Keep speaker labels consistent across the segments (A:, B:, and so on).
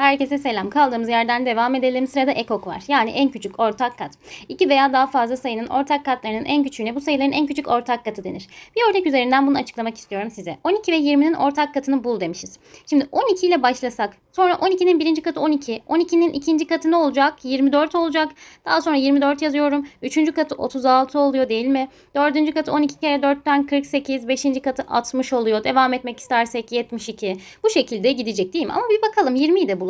A: Herkese selam. Kaldığımız yerden devam edelim. Sırada ekok var. Yani en küçük ortak kat. İki veya daha fazla sayının ortak katlarının en küçüğüne bu sayıların en küçük ortak katı denir. Bir örnek üzerinden bunu açıklamak istiyorum size. 12 ve 20'nin ortak katını bul demişiz. Şimdi 12 ile başlasak. Sonra 12'nin birinci katı 12. 12'nin ikinci katı ne olacak? 24 olacak. Daha sonra 24 yazıyorum. Üçüncü katı 36 oluyor değil mi? Dördüncü katı 12 kere 4'ten 48. Beşinci katı 60 oluyor. Devam etmek istersek 72. Bu şekilde gidecek değil mi? Ama bir bakalım 20'yi de bulalım.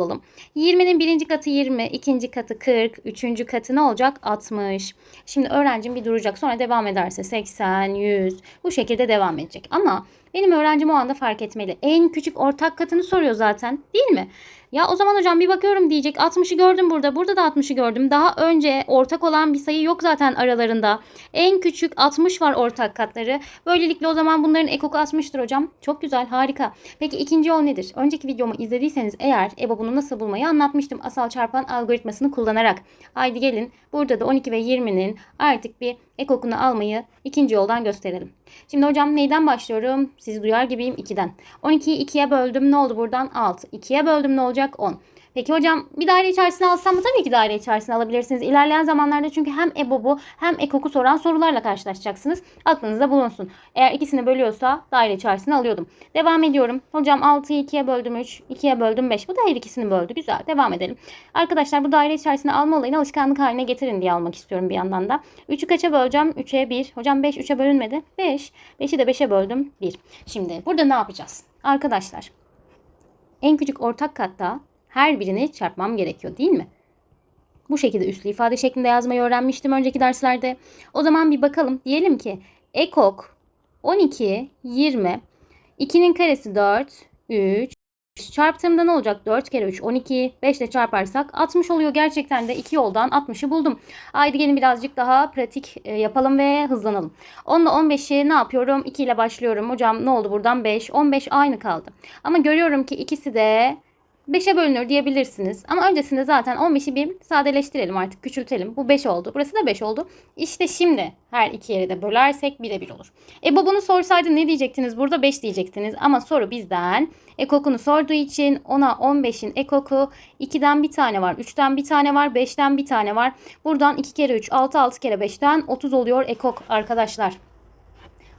A: 20'nin birinci katı 20, ikinci katı 40, üçüncü katı ne olacak? 60. Şimdi öğrencim bir duracak sonra devam ederse 80, 100 bu şekilde devam edecek. Ama benim öğrencim o anda fark etmeli. En küçük ortak katını soruyor zaten değil mi? Ya o zaman hocam bir bakıyorum diyecek 60'ı gördüm burada. Burada da 60'ı gördüm. Daha önce ortak olan bir sayı yok zaten aralarında. En küçük 60 var ortak katları. Böylelikle o zaman bunların ekoku 60'tır hocam. Çok güzel harika. Peki ikinci yol nedir? Önceki videomu izlediyseniz eğer EBO bunu nasıl bulmayı anlatmıştım. Asal çarpan algoritmasını kullanarak. Haydi gelin burada da 12 ve 20'nin artık bir ekokunu almayı ikinci yoldan gösterelim. Şimdi hocam neyden başlıyorum? Sizi duyar gibiyim 2'den. 12'yi 2'ye böldüm ne oldu buradan? 6. 2'ye böldüm ne olacak? 10. Peki hocam bir daire içerisine alsam mı? Tabii ki daire içerisine alabilirsiniz. İlerleyen zamanlarda çünkü hem EBOB'u hem EKOK'u soran sorularla karşılaşacaksınız. Aklınızda bulunsun. Eğer ikisini bölüyorsa daire içerisine alıyordum. Devam ediyorum. Hocam 6'yı 2'ye böldüm 3, 2'ye böldüm 5. Bu da her ikisini böldü. Güzel. Devam edelim. Arkadaşlar bu daire içerisine alma olayını alışkanlık haline getirin diye almak istiyorum bir yandan da. 3'ü kaça böleceğim? 3'e 1. Hocam 5 3'e bölünmedi. 5. 5'i de 5'e böldüm. 1. Şimdi burada ne yapacağız? Arkadaşlar en küçük ortak katta her birini çarpmam gerekiyor değil mi? Bu şekilde üslü ifade şeklinde yazmayı öğrenmiştim önceki derslerde. O zaman bir bakalım. Diyelim ki ekok 12, 20, 2'nin karesi 4, 3, Çarptığımda ne olacak? 4 kere 3 12. 5 ile çarparsak 60 oluyor. Gerçekten de iki yoldan 60'ı buldum. Haydi gelin birazcık daha pratik e, yapalım ve hızlanalım. 10 ile 15'i ne yapıyorum? 2 ile başlıyorum. Hocam ne oldu buradan? 5. 15 aynı kaldı. Ama görüyorum ki ikisi de 5'e bölünür diyebilirsiniz. Ama öncesinde zaten 15'i bir sadeleştirelim artık küçültelim. Bu 5 oldu. Burası da 5 oldu. İşte şimdi her iki yere de bölersek 1'e 1 olur. E bu bunu sorsaydı ne diyecektiniz? Burada 5 diyecektiniz. Ama soru bizden ekokunu sorduğu için ona 15'in ekoku 2'den bir tane var. 3'ten bir tane var. 5'ten bir tane var. Buradan 2 kere 3 6 6 kere 5'ten 30 oluyor ekok arkadaşlar.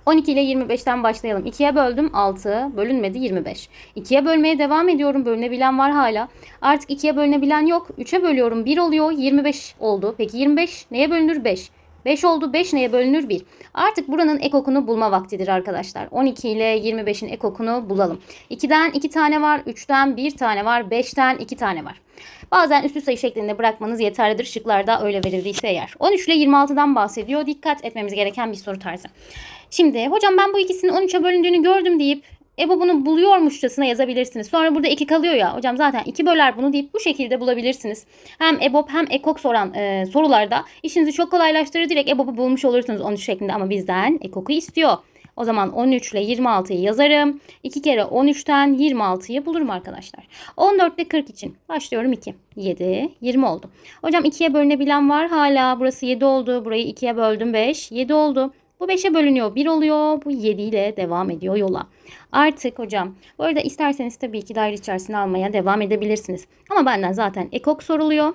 A: 12 ile 25'ten başlayalım. 2'ye böldüm 6. Bölünmedi 25. 2'ye bölmeye devam ediyorum. Bölünebilen var hala. Artık 2'ye bölünebilen yok. 3'e bölüyorum. 1 oluyor. 25 oldu. Peki 25 neye bölünür? 5. 5 oldu. 5 neye bölünür? 1. Artık buranın ekokunu bulma vaktidir arkadaşlar. 12 ile 25'in ekokunu bulalım. 2'den 2 tane var. 3'ten 1 tane var. 5'ten 2 tane var. Bazen üstü sayı şeklinde bırakmanız yeterlidir. Şıklarda öyle verildiyse eğer. 13 ile 26'dan bahsediyor. Dikkat etmemiz gereken bir soru tarzı. Şimdi hocam ben bu ikisinin 13'e bölündüğünü gördüm deyip EBO bunu buluyormuşçasına yazabilirsiniz. Sonra burada 2 kalıyor ya. Hocam zaten 2 böler bunu deyip bu şekilde bulabilirsiniz. Hem EBOB hem EKOK soran e, sorularda işinizi çok kolaylaştırır. Direkt EBOB'u bulmuş olursunuz 13 şeklinde ama bizden EKOK'u istiyor. O zaman 13 ile 26'yı yazarım. 2 kere 13'ten 26'yı bulurum arkadaşlar. 14 ile 40 için başlıyorum 2. 7, 20 oldu. Hocam 2'ye bölünebilen var hala. Burası 7 oldu. Burayı 2'ye böldüm 5. 7 oldu. Bu 5'e bölünüyor 1 oluyor. Bu 7 ile devam ediyor yola. Artık hocam bu arada isterseniz tabii ki daire içerisine almaya devam edebilirsiniz. Ama benden zaten ekok soruluyor.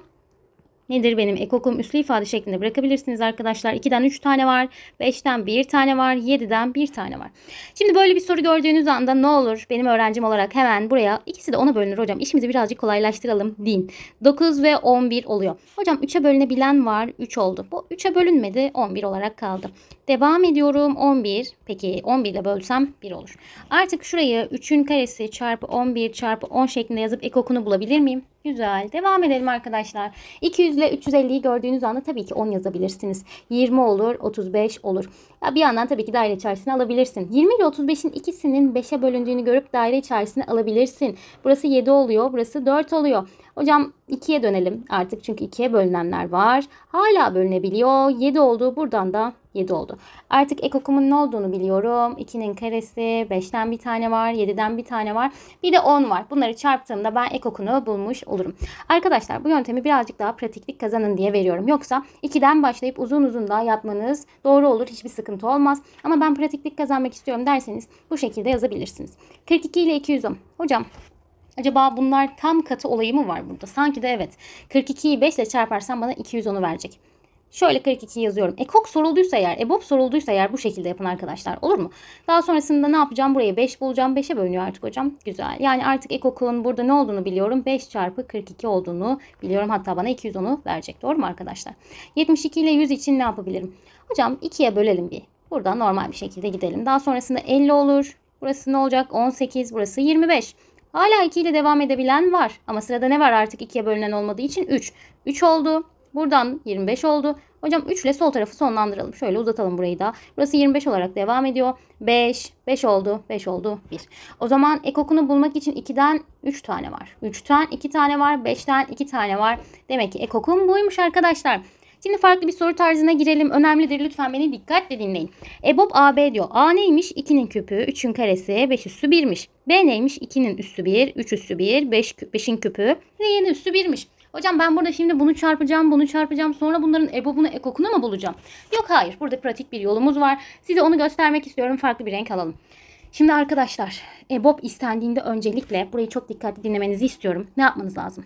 A: Nedir benim ekokum üslü ifade şeklinde bırakabilirsiniz arkadaşlar. 2'den 3 tane var. 5'ten 1 tane var. 7'den 1 tane var. Şimdi böyle bir soru gördüğünüz anda ne olur benim öğrencim olarak hemen buraya ikisi de 10'a bölünür hocam. İşimizi birazcık kolaylaştıralım deyin. 9 ve 11 oluyor. Hocam 3'e bölünebilen var. 3 oldu. Bu 3'e bölünmedi. 11 olarak kaldı. Devam ediyorum. 11. Peki 11 ile bölsem 1 olur. Artık şurayı 3'ün karesi çarpı 11 çarpı 10 şeklinde yazıp ekokunu bulabilir miyim? Güzel. Devam edelim arkadaşlar. 200 ile 350'yi gördüğünüz anda tabii ki 10 yazabilirsiniz. 20 olur, 35 olur. Ya bir yandan tabii ki daire içerisine alabilirsin. 20 ile 35'in ikisinin 5'e bölündüğünü görüp daire içerisine alabilirsin. Burası 7 oluyor, burası 4 oluyor. Hocam 2'ye dönelim artık çünkü 2'ye bölünenler var. Hala bölünebiliyor. 7 oldu. Buradan da 7 oldu. Artık ekokumun ne olduğunu biliyorum. 2'nin karesi, 5'ten bir tane var, 7'den bir tane var. Bir de 10 var. Bunları çarptığımda ben ekokunu bulmuş olurum. Arkadaşlar bu yöntemi birazcık daha pratiklik kazanın diye veriyorum. Yoksa 2'den başlayıp uzun uzun daha yapmanız doğru olur. Hiçbir sıkıntı olmaz. Ama ben pratiklik kazanmak istiyorum derseniz bu şekilde yazabilirsiniz. 42 ile 210. Hocam Acaba bunlar tam katı olayı mı var burada? Sanki de evet. 42'yi 5 ile çarparsam bana 210'u verecek. Şöyle 42 yazıyorum. Ekok sorulduysa eğer, EBOB sorulduysa eğer bu şekilde yapın arkadaşlar. Olur mu? Daha sonrasında ne yapacağım? Buraya 5 bulacağım. 5'e bölünüyor artık hocam. Güzel. Yani artık ekokun burada ne olduğunu biliyorum. 5 çarpı 42 olduğunu biliyorum. Hatta bana 210'u verecek. Doğru mu arkadaşlar? 72 ile 100 için ne yapabilirim? Hocam 2'ye bölelim bir. Buradan normal bir şekilde gidelim. Daha sonrasında 50 olur. Burası ne olacak? 18. Burası 25. Hala 2 ile devam edebilen var. Ama sırada ne var artık 2'ye bölünen olmadığı için 3. 3 oldu. Buradan 25 oldu. Hocam 3 ile sol tarafı sonlandıralım. Şöyle uzatalım burayı da. Burası 25 olarak devam ediyor. 5, 5 oldu, 5 oldu, 1. O zaman ekokunu bulmak için 2'den 3 tane var. 3'ten 2 tane var, 5'ten 2 tane var. Demek ki ekokun buymuş arkadaşlar. Şimdi farklı bir soru tarzına girelim. Önemlidir. Lütfen beni dikkatle dinleyin. EBOB AB diyor. A neymiş? 2'nin küpü, 3'ün karesi, 5 üssü 1'miş. B neymiş? 2'nin üssü 1, 3 üssü 1, 5, 5'in küpü ve y'nin üssü 1'miş. Hocam ben burada şimdi bunu çarpacağım, bunu çarpacağım. Sonra bunların EBOB'unu, ekokunu mu bulacağım? Yok hayır. Burada pratik bir yolumuz var. Size onu göstermek istiyorum. Farklı bir renk alalım. Şimdi arkadaşlar EBOB istendiğinde öncelikle burayı çok dikkatli dinlemenizi istiyorum. Ne yapmanız lazım?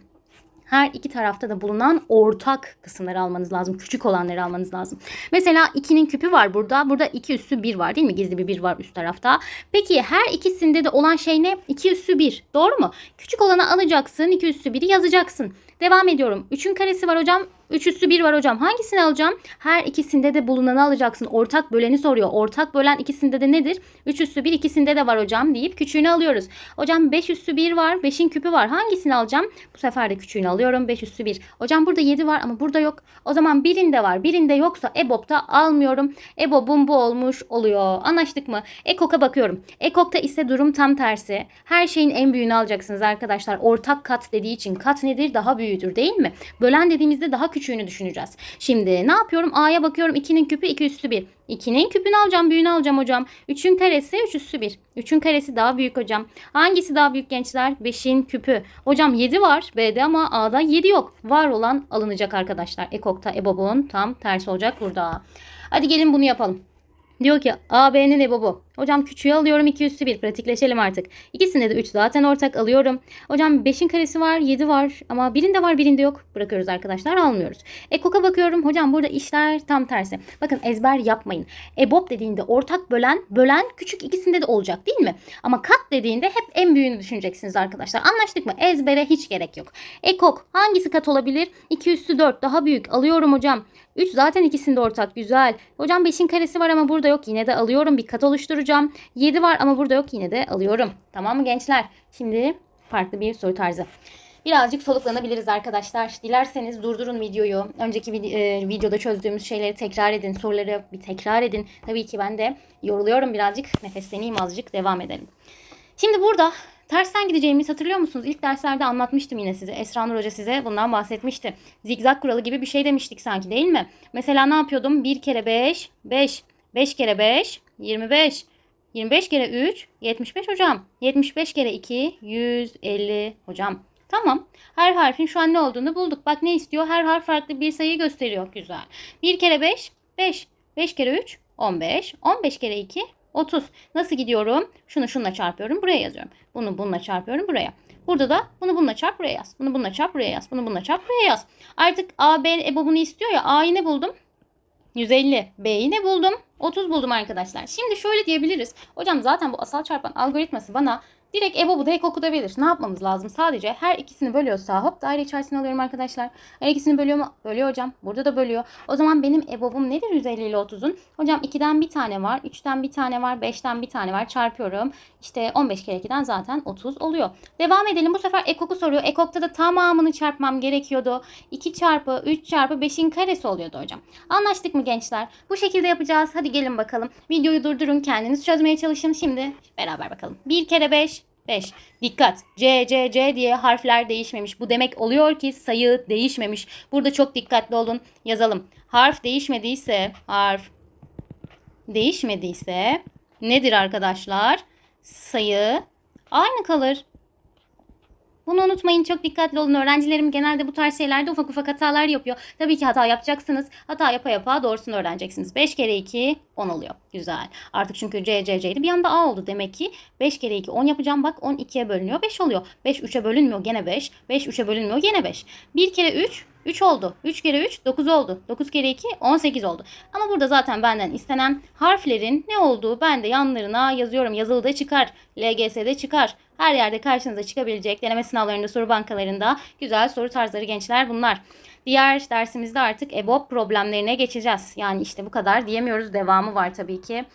A: Her iki tarafta da bulunan ortak kısımları almanız lazım. Küçük olanları almanız lazım. Mesela 2'nin küpü var burada. Burada 2 üssü 1 var değil mi? Gizli bir 1 var üst tarafta. Peki her ikisinde de olan şey ne? 2 üssü 1. Doğru mu? Küçük olanı alacaksın. 2 üssü 1'i yazacaksın. Devam ediyorum. 3'ün karesi var hocam. 3 üssü 1 var hocam. Hangisini alacağım? Her ikisinde de bulunanı alacaksın. Ortak böleni soruyor. Ortak bölen ikisinde de nedir? 3 üssü 1 ikisinde de var hocam deyip küçüğünü alıyoruz. Hocam 5 üssü 1 var. 5'in küpü var. Hangisini alacağım? Bu sefer de küçüğünü alıyorum. 5 üssü 1. Hocam burada 7 var ama burada yok. O zaman birinde var. Birinde yoksa EBOB'da almıyorum. EBOB'um bu olmuş oluyor. Anlaştık mı? EKOK'a bakıyorum. EKOK'ta ise durum tam tersi. Her şeyin en büyüğünü alacaksınız arkadaşlar. Ortak kat dediği için kat nedir? Daha büyüğüdür değil mi? Bölen dediğimizde daha küçüğünü düşüneceğiz. Şimdi ne yapıyorum? A'ya bakıyorum. 2'nin küpü 2 üstü 1. 2'nin küpünü alacağım. Büyüğünü alacağım hocam. 3'ün karesi 3 üstü 1. 3'ün karesi daha büyük hocam. Hangisi daha büyük gençler? 5'in küpü. Hocam 7 var B'de ama A'da 7 yok. Var olan alınacak arkadaşlar. Ekok'ta EBOB'un tam tersi olacak burada. Hadi gelin bunu yapalım. Diyor ki AB'nin EBOB'u. Hocam küçüğü alıyorum 2 üstü 1. Pratikleşelim artık. İkisinde de 3 zaten ortak alıyorum. Hocam 5'in karesi var 7 var ama birinde var birinde yok. Bırakıyoruz arkadaşlar almıyoruz. Ekok'a bakıyorum. Hocam burada işler tam tersi. Bakın ezber yapmayın. EBOB dediğinde ortak bölen bölen küçük ikisinde de olacak değil mi? Ama kat dediğinde hep en büyüğünü düşüneceksiniz arkadaşlar. Anlaştık mı? Ezbere hiç gerek yok. Ekok hangisi kat olabilir? 2 üstü 4 daha büyük. Alıyorum hocam. 3 zaten ikisinde ortak. Güzel. Hocam 5'in karesi var ama burada yok. Yine de alıyorum. Bir kat oluşturacağım. 7 var ama burada yok. Yine de alıyorum. Tamam mı gençler? Şimdi farklı bir soru tarzı. Birazcık soluklanabiliriz arkadaşlar. Dilerseniz durdurun videoyu. Önceki e, videoda çözdüğümüz şeyleri tekrar edin. Soruları bir tekrar edin. Tabii ki ben de yoruluyorum birazcık. Nefesleneyim azıcık. Devam edelim. Şimdi burada tersten gideceğimizi hatırlıyor musunuz? İlk derslerde anlatmıştım yine size. Esra Nur Hoca size bundan bahsetmişti. Zigzag kuralı gibi bir şey demiştik sanki değil mi? Mesela ne yapıyordum? 1 kere 5, 5. 5 kere 5, 25. 25 kere 3, 75 hocam. 75 kere 2, 150 hocam. Tamam. Her harfin şu an ne olduğunu bulduk. Bak ne istiyor? Her harf farklı bir sayı gösteriyor. Güzel. 1 kere 5, 5. 5 kere 3, 15. 15 kere 2, 30. Nasıl gidiyorum? Şunu şunla çarpıyorum. Buraya yazıyorum. Bunu bununla çarpıyorum. Buraya. Burada da bunu bununla çarp buraya yaz. Bunu bununla çarp buraya yaz. Bunu bununla çarp buraya yaz. Artık A, B EBOB'unu istiyor ya. A'yı ne buldum? 150. B'yi ne buldum? 30 buldum arkadaşlar. Şimdi şöyle diyebiliriz. Hocam zaten bu asal çarpan algoritması bana direkt EBOB'u da ek okutabilir. Ne yapmamız lazım? Sadece her ikisini bölüyorsa hop daire içerisine alıyorum arkadaşlar. Her ikisini bölüyor mu? Bölüyor hocam. Burada da bölüyor. O zaman benim EBOB'um nedir 150 ile 30'un? Hocam 2'den bir tane var. 3'ten bir tane var. 5'ten bir tane var. Çarpıyorum. İşte 15 kere 2'den zaten 30 oluyor. Devam edelim. Bu sefer ekoku soruyor. Ekokta da tamamını çarpmam gerekiyordu. 2 çarpı 3 çarpı 5'in karesi oluyordu hocam. Anlaştık mı gençler? Bu şekilde yapacağız. Hadi gelin bakalım. Videoyu durdurun. Kendiniz çözmeye çalışın. Şimdi beraber bakalım. 1 kere 5 5. Dikkat. C, C, C diye harfler değişmemiş. Bu demek oluyor ki sayı değişmemiş. Burada çok dikkatli olun. Yazalım. Harf değişmediyse, harf değişmediyse nedir arkadaşlar? Sayı aynı kalır. Bunu unutmayın çok dikkatli olun. Öğrencilerim genelde bu tarz şeylerde ufak ufak hatalar yapıyor. Tabii ki hata yapacaksınız. Hata yapa yapa doğrusunu öğreneceksiniz. 5 kere 2 10 oluyor. Güzel. Artık çünkü C, C, C'ydi. Bir anda A oldu. Demek ki 5 kere 2 10 yapacağım. Bak 10 2'ye bölünüyor. 5 oluyor. 5 3'e bölünmüyor. Gene 5. 5 3'e bölünmüyor. Gene 5. 1 kere 3 3 oldu. 3 kere 3 9 oldu. 9 kere 2 18 oldu. Ama burada zaten benden istenen harflerin ne olduğu ben de yanlarına yazıyorum. Yazılıda çıkar. LGS'de çıkar. Her yerde karşınıza çıkabilecek deneme sınavlarında, soru bankalarında güzel soru tarzları gençler bunlar. Diğer dersimizde artık EBOB problemlerine geçeceğiz. Yani işte bu kadar diyemiyoruz. Devamı var tabii ki.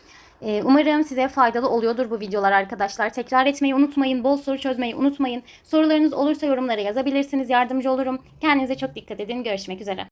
A: Ee, Umarım size faydalı oluyordur bu videolar arkadaşlar. Tekrar etmeyi unutmayın. Bol soru çözmeyi unutmayın. Sorularınız olursa yorumlara yazabilirsiniz. Yardımcı olurum. Kendinize çok dikkat edin. Görüşmek üzere.